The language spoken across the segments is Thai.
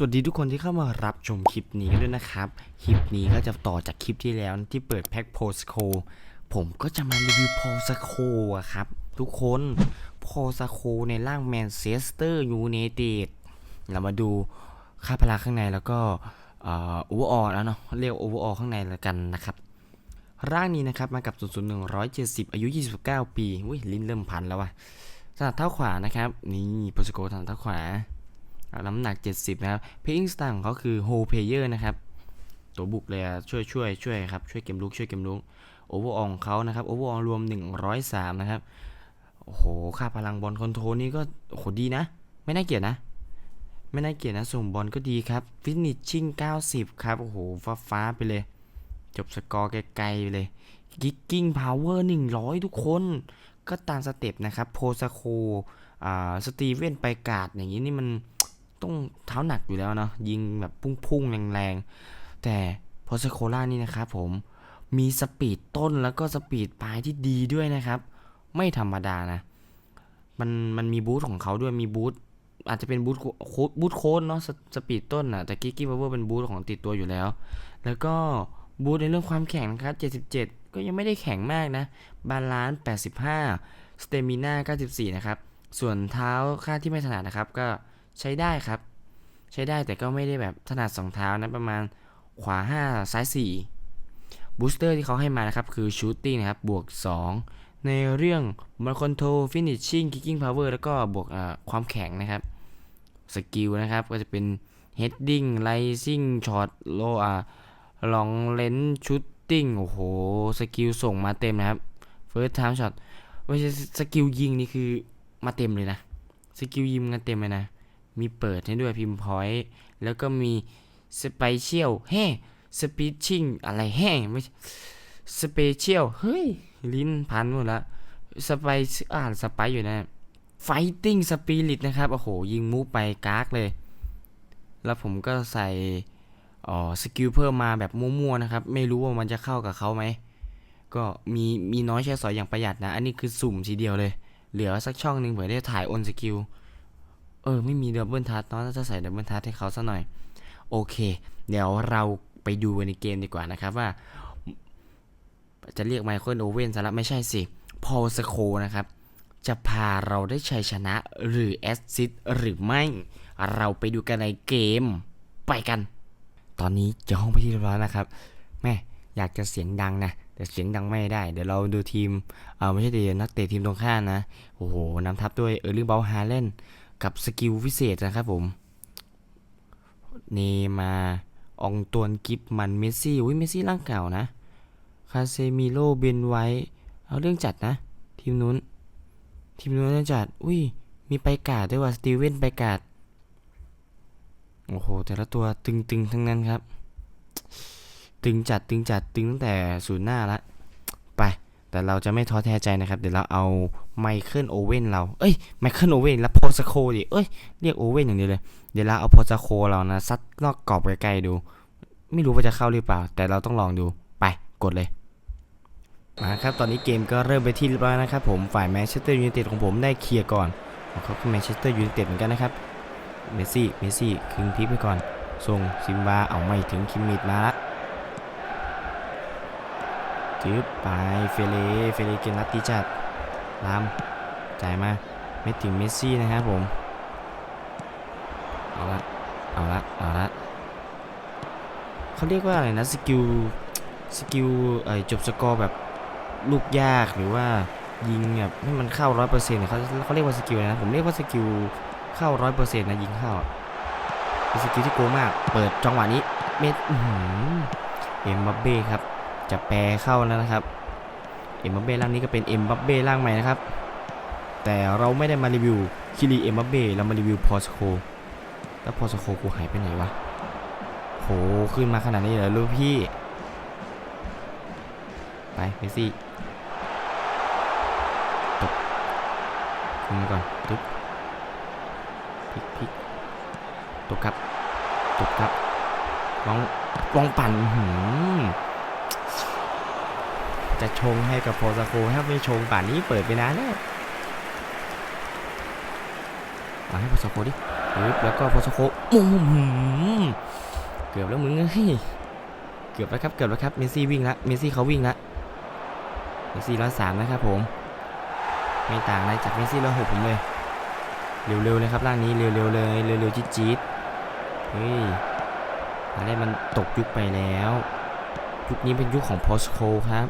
สวัสดีทุกคนที่เข้ามารับชมคลิปนี้ด้วยนะครับ คลิปนี้ก็จะต่อจากคลิปที่แล้วที่เปิดแพ็คโพสโคผมก็จะมารีวิวโพสโคอะครับ ทุกคนโพสโคในร่างแมนเชสเตอร์ยูไนเต็ดเรามาดูค่าพลังข้างในแล้วก็อ่อโอเวอร์ออแล้วเนาะเรียกโอเวอร์ออข้างในแล้วกันนะครับ ร่างนี้นะครับมากับ0 0 170 อายุ 29 ปีอุ้ยลิ้นเริ่มพันแล้วว่ะถนัดเท้าขวานะครับ นี่โพสโคถนัดเท้าขวา น้ำหนัก 70 นะครับเพล i ิ g งสตล์ของเขาคือโฮเพเยอร์นะครับ ตัวบุกเลยช่วยช่วยช่วยครับ ช่วยเกมลุกช่วยเกมลุกโอเวอร์อของเขานะครับโอเวอร์อรวม 103 นะครับ โอ้โห ค่าพลังบอลคอนโทรลนี่ก็โหดีนะ ไม่น่าเกลียดนะ ไม่น่าเกลียดนะ ส่งบอลก็ดีครับ ฟินิชชิ่ง 90 ครับ โอ้โห ฟ้าฟ้าไปเลย จบสกอร์ไกลๆไปเลยกิกกิ้งพาวเวอร์100 ทุกคนก็ตามสเต็ปนะครับ โพซาโคอ่าสตีเวนไปกาดอย่างนี้นี่มัน ต้องเท้าหนักอยู่แล้วเนาะยิงแบบพุ่งๆแรงๆ แต่พอสโคล่านี่นะครับผมมีสปีดต้นแล้วก็สปีดปลายที่ดีด้วยนะครับ ไม่ธรรมดานะ มันมันมีบูทของเขาด้วยมีบูทอาจจะเป็นบูทโค้ดบูทโค้ดเนาะสสปีดต้นอะแต่กิกกี้พาเวอร์เป็นบูทของติดตัวอยู่แล้ว แล้วก็บูทในเรื่องความแข็งนะครับ 77 ก็ยังไม่ได้แข็งมากนะ บาลานซ์ 85 สเตมิน่า94 นะครับ ส่วนเท้าค่าที่ไม่ถนัดนะครับ ก็ ใช้ได้ครับ ใช้ได้แต่ก็ไม่ได้แบบถนัดสองเท้านะประมาณขวา 5 ซ้าย 4 บูสเตอร์ที่เขาให้มานะครับ คือชูตติ้งนะครับ บวก 2 ในเรื่องบอลคอนโทรฟินิชชิ่งคิกกิ้งพาวเวอร์แล้วก็บวกความแข็งนะครับ สกิลนะครับ ก็จะเป็นเฮดดิ้งไลซิ่งช็อตโลอ่าลองเลนชูตติ้งโอ้โห สกิลส่งมาเต็มนะครับเฟิร์สไทม์ช็อตไม่ใช่สกิลยิงนี่คือมาเต็มเลยนะ สกิลยิงกันเต็มเลยนะ มีเปิดให้ด้วยพิมพ์พอยต์แล้วก็มีสไปเชียลแฮ่สปีชชิ่งอะไรแฮ่ไม่สเปเชียลเฮ้ย ลิ้นพันหมดละสไปอ่านสไปอยู่นะไฟติ้งสปิริตนะครับ โอ้โห ยิงมูฟไปกากเลย แล้วผมก็ใส่อ๋อสกิลเพิ่มมาแบบมั่วๆนะครับ ไม่รู้ว่ามันจะเข้ากับเขาไหม ก็มีมีน้อยใช้สอยอย่างประหยัดนะ อันนี้คือสุ่มทีเดียวเลย เหลือสักช่องหนึ่งเผื่อได้ถ่ายออนสกิล ออไม่มีดับเบิลทัชเนาะจะใส่ดับเบิลทัชให้เขาซะหน่อย โอเค เดี๋ยวเราไปดูในเกมดีกว่านะครับว่า จะเรียกไมเคิลโอเว่นซะละไม่ใช่สิ พอลสโคนะครับ จะพาเราได้ชัยชนะหรือแอสซิสหรือไม่ เราไปดูกันในเกม ไปกัน ตอนนี้จะห้องไปที่เรียบร้อยนะครับ แม่อยากจะเสียงดังนะแต่เสียงดังไม่ได้ เดี๋ยวเราดูทีมเออไม่ใช่ดีนักเตะทีมตรงข้ามนะ โอ้โหนำทัพด้วยเออร์ลิงเบลฮาเลน กับสกิลพิเศษนะครับผม เนมาองตวนกิฟมันเมสซี่อุ้ยเมสซี่ร่างเก่านะ คาเซมิโลเบนไว้ เอาเรื่องจัดนะ ทีมนู้น ทีมนู้นเรื่องจัด อุ้ย มีไปกาดด้วยว่ะสตีเวนไปกาด โอ้โห แต่ละตัวตึงๆ ทั้งนั้นครับ ตึงจัดตึงจัดตึงตั้งแต่ศูนย์หน้าละ แต่เราจะไม่ท้อแท้ใจนะครับ เดี๋ยวเราเอาไมเคิลโอเว่นเรา เอ้ยไมเคิลโอเว่นแล้วโพสโคดิ เอ้ยเรียกโอเว่นอย่างเดียวเลย เดี๋ยวเราเอาโพสโคเรานะซัดนอกกรอบไกลๆดู ไม่รู้ว่าจะเข้าหรือเปล่า แต่เราต้องลองดู ไปกดเลยมาครับ ตอนนี้เกมก็เริ่มไปที่เรียบร้อยนะครับผม ฝ่ายแมนเชสเตอร์ยูไนเต็ดของผมได้เคลียร์ก่อนเขาคือแมนเชสเตอร์ยูไนเต็ดเหมือนกันนะครับ เมสซี่ เมสซี่คึงพลิกไปก่อน ส่งซิมบา เอาไม่ถึงคิมมิดมาละ จืบไปเฟเลเฟเลเกนรัตติจัดลามจ่ายมาไม่ถึงเมสซี่นะครับผม เอาละ เอาละ เอาละเขาเรียกว่าอะไรนะสกิลสกิลเอ่อจบสกอร์แบบลูกยากหรือว่ายิงแบบให้มันเข้าร้อยเปอร์เซ็นต์เขาเขาเรียกว่าสกิลนะผมเรียกว่าสกิลเข้าร้อยเปอร์เซ็นต์นะยิงเข้าเป็นสกิลที่โกมาก เปิดจังหวะนี้เม็ดเอ็มบัปเบ้ครับ จะแปรเข้าแล้วนะครับเอ็มบัปเบ้ร่างนี้ก็เป็นเอ็มบัปเบ้ร่างใหม่นะครับ แต่เราไม่ได้มารีวิวคิริเอ็มบัปเบ้เรามารีวิวพอสโคแล้วพอสโคกูหายไปไหนวะโหขึ้นมาขนาดนี้เลยลูกพี่ ไปเมสซี่ตบขึ้นมาก่อนตึ๊บพลิกพลิกตบครับตบครับลองลองปั่นหือ จะชงให้กับโพซาโคถ้าไม่ชงป่านนี้เปิดไปนานแล้วมาให้โพสโคดิปึ๊บแล้วก็โพสโคเกือบแล้วมึงเอ้ยเกือบแล้วครับเกือบแล้วครับเมซี่วิ่งละเมซี่เขาวิ่งละเมซี่ร้อยสามนะครับผมไม่ต่างอะไรจากเมซี่ร้อยหกผมเลยเร็วๆเลยครับร่างนี้เร็วๆเลยเร็วๆจี๊ดๆเฮ้ยอะไรมันตกยุคไปแล้วยุคนี้เป็นยุคของโพสโคครับ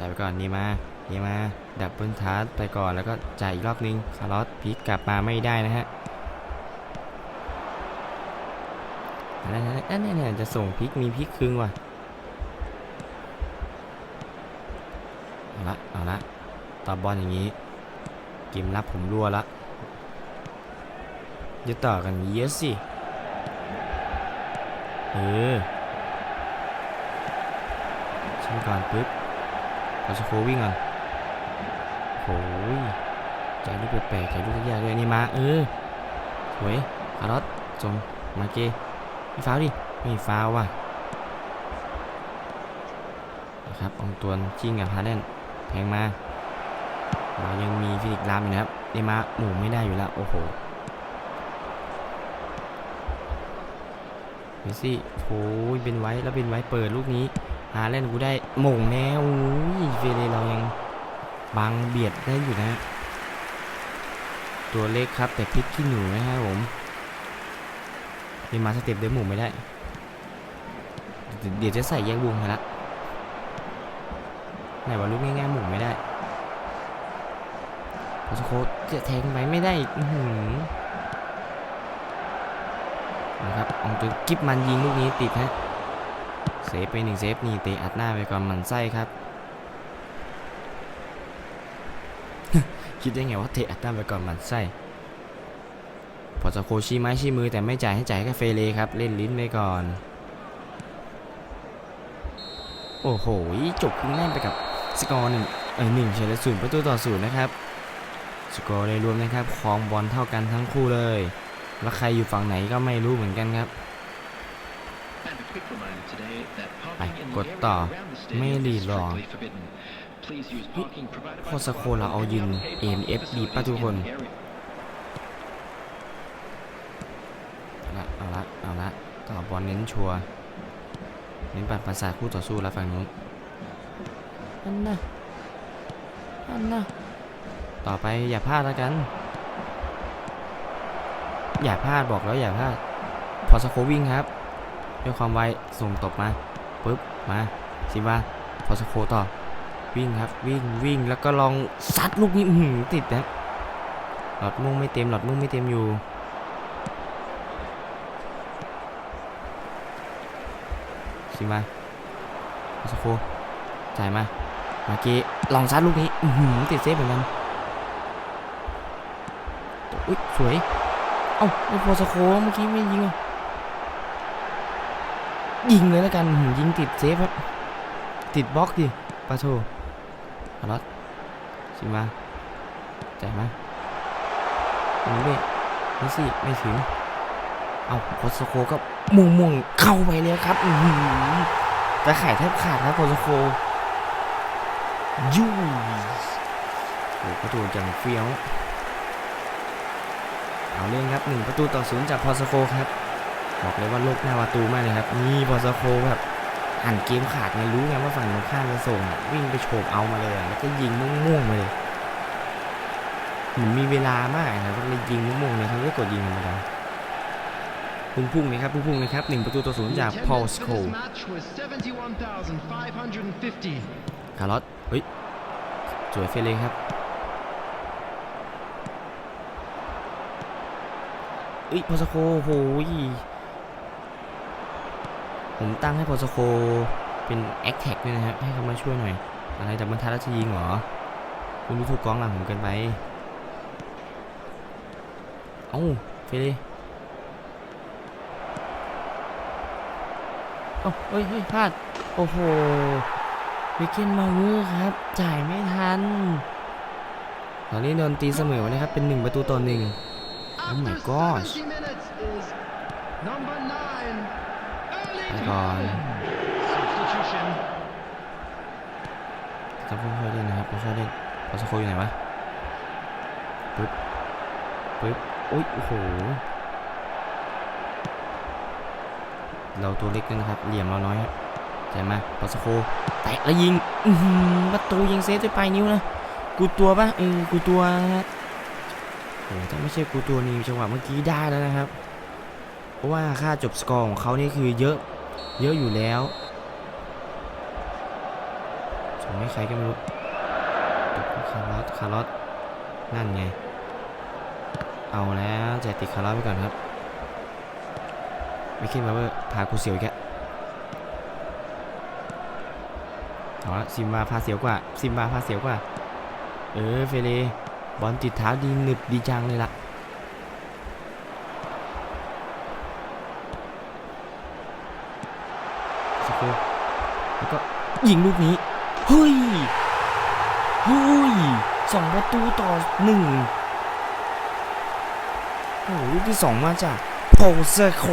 จ่ายไปก่อนนี่มานี่มาดับเบิลทัสไปก่อนแล้วก็จ่ายอีกรอบนึงคาร์ลอสพลิกกลับมาไม่ได้นะฮะอะไรนะอันนี้เนี่ยจะส่งพิกมีพิกครึ่งว่ะเอาละเอาละต่อบอลอย่างนี้เกมรับผมรั่วละจะต่อกันเยอะสิเออใช่ก่อนปึ๊บ พอสโควิ่งก่อนโอ้ยใจลูกแปลกๆใจลูกยากๆด้วยนี่มา เออสวยคาร์ลอสส่งมาเกม่ฟาวดิม่ฟาวว่ะนะครับองตวนชิงกับฮาร์เดนแทงมาเรายังมีฟินิกซ์ลามอยู่นะครับเนมาหมูไม่ได้อยู่แล้ว โอ้โหเมซี่โอ้ยเป็นไว้แล้วเป็นไว้เปิดลูกนี้ หาเล่นกูได้หม่งแน่โอ้ยเฟเรเรายังบังเบียดได้อยู่นะ ตัวเล็กครับแต่พลิกขี้หนูนะครับผมเนมาสเต็ปเดินหมู่ไม่ได้ เดี๋ยวจะใส่แยกวงให้ละไหนว่าลูกง่ายๆหมู่ไม่ได้โอ้โหจะแทงไปไม่ได้อีกหือนะครับองตัวกิฟมันยิงลูกนี้ติดฮะ เซฟไปหนึ่งเซฟนี่เตะอัดหน้าไปก่อนมันไส้ครับ คิดได้ไงว่าเตะอัดหน้าไปก่อนมันไส้พอจะโคชี้ไม้ชี้มือแต่ไม่จ่ายให้จ่ายแค่เฟเลครับ เล่นลิ้นไปก่อน โอ้โห จบครึ่งแรกไปกับสกอร์หนึ่งเออหนึ่งเฉลยศูนย์ประตูต่อศูนย์นะครับ สกอร์โดยรวมนะครับครองบอลเท่ากันทั้งคู่เลย แล้วใครอยู่ฝั่งไหนก็ไม่รู้เหมือนกันครับ ไปกดต่อ ไม่ไม่รีรีดดหหรรออพอสโคเราเอายืน ANF ดีป่ะทุกคนเอาละเอาละ เอาละ ต่อบอลเน้นชัวร์เน้นปัดประสาทคู่ต่อสู้แล้วฝั่งนู้นอันน่ะอันน่ะต่อไปอย่าพลาดแล้วกัน อย่าพลาดบอกแล้วอย่าพลาด พอสโควิ่งครับ ด้วยความไวส่งตบมาปุ๊บมาซิว่าพอสโคต่อวิ่งครับวิ่งวิ่งแล้วก็ลองซัดลูกนี้อื้อหือติดนะหลอดมุ่งไม่เต็มหลอดมุ่งไม่เต็มอยู่ซิมาพอสโคจ่ายมาเมาเกลองซัดลูกนี้อื้อหือติดเซฟเหมือนกันอุ้ยสวยเอ้าไอพอสโคเมื่อกี้ไม่ยิงอะ ยิงเลยแล้วกันยิงติดเซฟครับ ติดบล็อกดิปาโทอารัตชิมาจ่ายมาอันนี้ด้วยนี่สิไม่ถึง เอาพอสโคก็มุ่งมุ่งเข้าไปเลยครับอือหือจะไข่แทบขาดครับพอสโคยูโอ้ประตูจังเฟี้ยว เอาเรื่องครับหนึ่งประตูต่อศูนย์จากพอสโคครับ บอกเลยว่าโลกหน้าประตูมากเลยครับ นี่พอสโคแบบหันเกมขาดไงรู้ไงว่าฝั่งตรงข้ามจะส่งอะวิ่งไปโฉบเอามาเลยอะแล้วก็ยิงม่วงๆมาเลยเหมือนมีเวลามากนะก็เลยยิงม่วงๆเลยทั้งที่กดยิงธรรมดาพุ่งๆเลยครับพุ่งๆเลยครับหนึ่งประตูต่อศูนย์จากพอสโคคาร์ลอสเฮ้ยสวยเฟรเลยครับเอ้ยพอสโคโหย ผมตั้งให้พอสโคเป็นแอคแท็กด้วยนะครับ ให้เขามาช่วยหน่อย อะไรแต่บรรทัดราชยิงเหรอ คุณดูถูกกองหลังผมเกินไป เอ้าเฟรเลยอ้าเฮ้ยเฮ้ยพลาด โอ้โหวิกเกนมาเวอร์ครับ จ่ายไม่ทัน ตอนนี้โดนตีเสมอนะครับ เป็นหนึ่งประตูต่อหนึ่ง Oh my gosh. ไปก่อน Substitution. จะค่อยๆเล่นนะครับค่อยๆเล่นพอสโคอยู่ไหนวะปึ๊บปึ๊บโอ้ยโอ้โหเราตัวเล็กด้วยนะครับเหลี่ยมเราน้อยครับใจมาพอสโคแตะแล้วยิงอือหือประตูยังเซฟด้วยปลายนิ้วนะกูตัวปะเออกูตัวนะฮะโอ้ถ้าไม่ใช่กูตัวนี่จังหวะเมื่อกี้ได้แล้วนะครับ เพราะว่าค่าจบสกอร์ของเขานี่คือเยอะ เยอะอยู่แล้วส่งให้ใครก็ไม่รู้ตกให้คาร์ลอสคาร์ลอสนั่นไง เอาแล้วแจกติดคาร์ลอสไปก่อนครับไม่คิดมาว่าพากูเสียวอีกแกเอาละซิมบาพาเสียวกว่า ซิมบาพาเสียวกว่า เออเฟเลบอลติดเท้าดีหนึบดีจังเลยล่ะกอร์ แล้วก็ยิงลูกนี้ เฮ้ย เฮ้ยสองประตูต่อหนึ่งโอ้โหลูกที่สองมาจากโพเซโค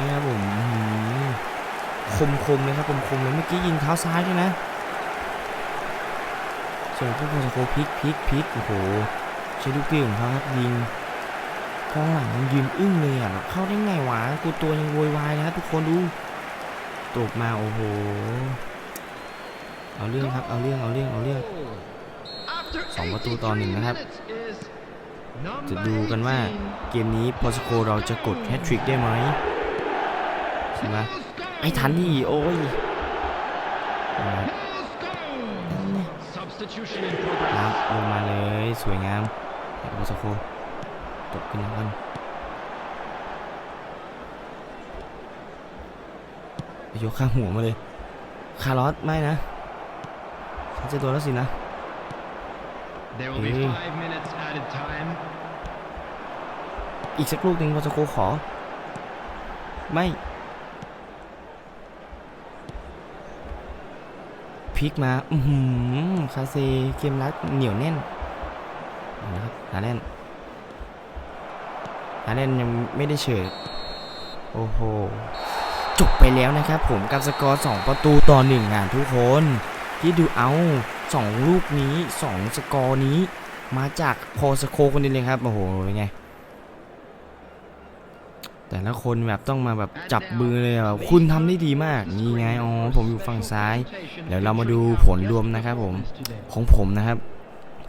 นะครับผมคมคมเลยครับคมคมเลยเมื่อกี้ยิงเท้าซ้ายด้วยนะ ส่วนพวกโพเซโคพลิกพลิกพลิกโอ้โหใช้ลูกเกของเขาครับยิงกองหลังยังยืนอึ้งเลยอะเข้าได้ไงวะกูตัวยังโวยวายเลยครับทุกคนดูตบมาโอ้โห เอาเรื่องครับ เอาเรื่อง เอาเรื่อง เอาเรื่องสองประตูต่อหนึ่งนะครับ จะดูกันว่าเกมนี้พอสโคเราจะกดแฮตทริกได้ไหมใช่ไหมไอ้ทันดิโอ้ยเอาละ Substitution in รั progress. บลงมาเลยสวยงามให้พอสโคตบขึ้นแล้วกันยกข้างหัวมาเลย คาร์ลอสไม่นะ ฉันจะโดนแล้วสินะ There will be Mm. five minutes added time. อีกสักลูกหนึ่งพอสโคขอ ไม่พลิกมา อือหือคาเซเกมรัดเหนียวแน่นเอาละครับฮาแลนด์ฮาแลนด์ยังไม่ได้เฉยโอ้โห จบไปแล้วนะครับผมกับสกอร์ 2 ประตูต่อ 1 งานทุกคน ที่ดูเอา2ลูกนี้2สกอร์นี้ มาจากพอสโคคนนี้เลยครับโอ้โหเป็นไงแต่ละคนแบบต้องมาแบบจับมือเลยแบบคุณทำได้ดีมากนี่ไงอ๋อผมอยู่ฝั่งซ้ายเดี๋ยวเรามาดูผลรวมนะครับผมของผมนะครับ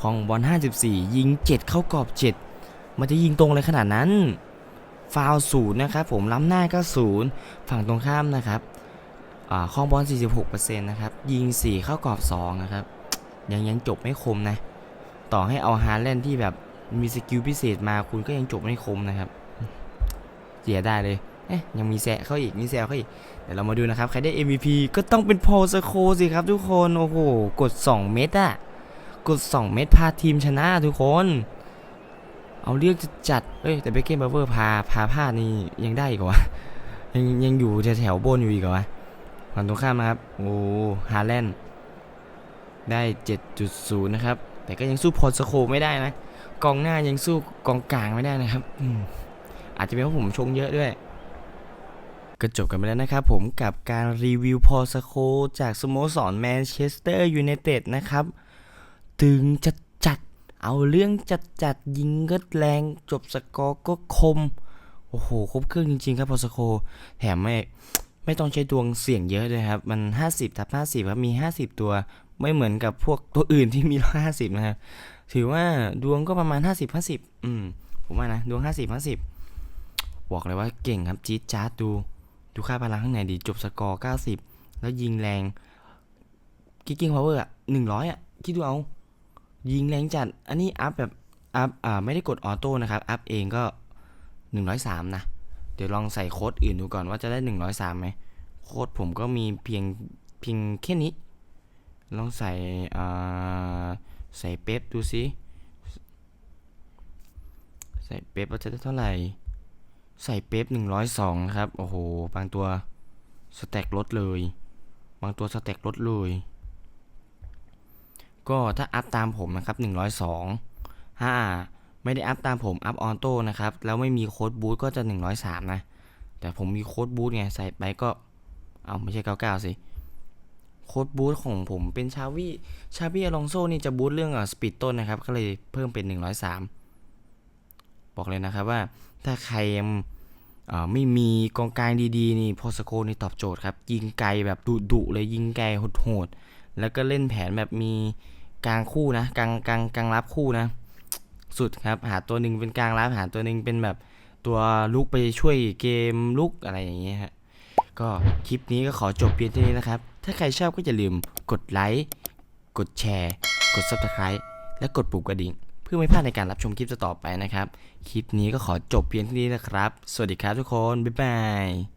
ของบอล54 ยิง 7 เข้ากรอบ 7 มันจะยิงตรงเลยขนาดนั้นฟาวศูนย์นะครับผมล้ำหน้าก็ศูนย์ฝั่งตรงข้ามนะครับ ครองบอล 46%นะครับ ยิง 4 เข้ากรอบ 2 นะครับ ยังยังจบไม่คมนะ ต่อให้เอาฮาแลนที่แบบมีสกิลพิเศษมาคุณก็ยังจบไม่คมนะครับ เสียได้เลย เอ๊ะยังมีแซะเข้าอีก มีแซะเข้าอีก เดี๋ยวเรามาดูนะครับ ใครได้ MVP ก็ต้องเป็นพอลสโคสิครับทุกคน โอ้โห กด 2 เม็ดอะกด 2 เม็ดพาทีมชนะทุกคน เอาเลือกจะจัด เอ้ย แต่เบเกมเบอร์เวอร์พา พาพลาดนี่ยังได้อีกวะยังยังอยู่แถวๆบนอยู่อีกวะ ฝั่งตรงข้ามนะครับ โอ้ฮาแลนด์ได้ 7.0 นะครับ แต่ก็ยังสู้พอสโคไม่ได้นะ กองหน้ายังสู้กองกลางไม่ได้นะครับอืมอาจจะเป็นเพราะผมชงเยอะด้วย ก็จบกันไปแล้วนะครับผมกับการรีวิวพอสโคจากสโมสรแมนเชสเตอร์ยูไนเต็ดนะครับ ถึงจะจัด เอาเรื่องจัดจัดยิงก็แรง จบสกอร์ก็คม โอ้โห ครบเครื่องจริง ๆ ครับพอสโค แถมไม่ ไม่ต้องใช้ดวงเสี่ยงเยอะเลยครับ มัน 50ทับ50ครับมี 50 ตัว ไม่เหมือนกับพวกตัวอื่นที่มี150นะครับถือว่าดวงก็ประมาณ 50 50อืมผมว่านะดวง 50 50 บอกเลยว่าเก่งครับจี๊ดจ๊าดดู ดูค่าพลังข้างในดีจบสกอร์ 90 แล้วยิงแรงกิ๊กกิ้งพาวเวอร์อะ100อะคิดดูเอายิงแรงจัด อันนี้อัพแบบอัพอ่าไม่ได้กดออโต้นะครับ อัพเองก็ 103 นะ เดี๋ยวลองใส่โค้ดอื่นดูก่อนว่าจะได้ 103ไหมโค้ดผมก็มีเพียงเพียงแค่นี้ ลองใส่ใส่เป๊ปดูสิใส่เป๊ปว่าจะได้เท่าไหร่ ใส่เป๊ป102นะครับ โอ้โห บางตัวสแต็กลดเลย บางตัวสแต็กลดเลย ก็ถ้าอัพตามผมนะครับ 102 5 ไม่ได้อัพตามผมอัพออโต้นะครับ แล้วไม่มีโค้ดบูทก็จะหนึ่งร้อยสามนะ แต่ผมมีโค้ดบูทไงใส่ไปก็ เอาไม่ใช่เก้าเก้าสิ โค้ดบูทของผมเป็นชาวีชาวีอลองโซนี่จะบูทเรื่องอะสปีดต้นนะครับ ก็เลยเพิ่มเป็น 103 บอกเลยนะครับว่าถ้าใครยังอ่อไม่มีกองกลางดีๆ นี่โพสโคนี่ตอบโจทย์ครับ ยิงไกลแบบดุๆเลยยิงไกลโหดๆแล้วก็เล่นแผนแบบมีกลางคู่นะกลางกลางกลางรับคู่นะ สุดครับหาตัวหนึ่งเป็นกลางรับหาตัวหนึ่งเป็นแบบตัวลุกไปช่วยเกมลุกอะไรอย่างเงี้ยฮะก็คลิปนี้ก็ขอจบเพียงเท่านี้นะครับ ถ้าใครชอบก็อย่าลืมกดไลค์กดแชร์ กด subscribe และกดปุ่มกระดิ่ง เพื่อไม่พลาดในการรับชมคลิปต่อไปนะครับ คลิปนี้ก็ขอจบเพียงเท่านี้นะครับ สวัสดีครับทุกคน บ๊ายบาย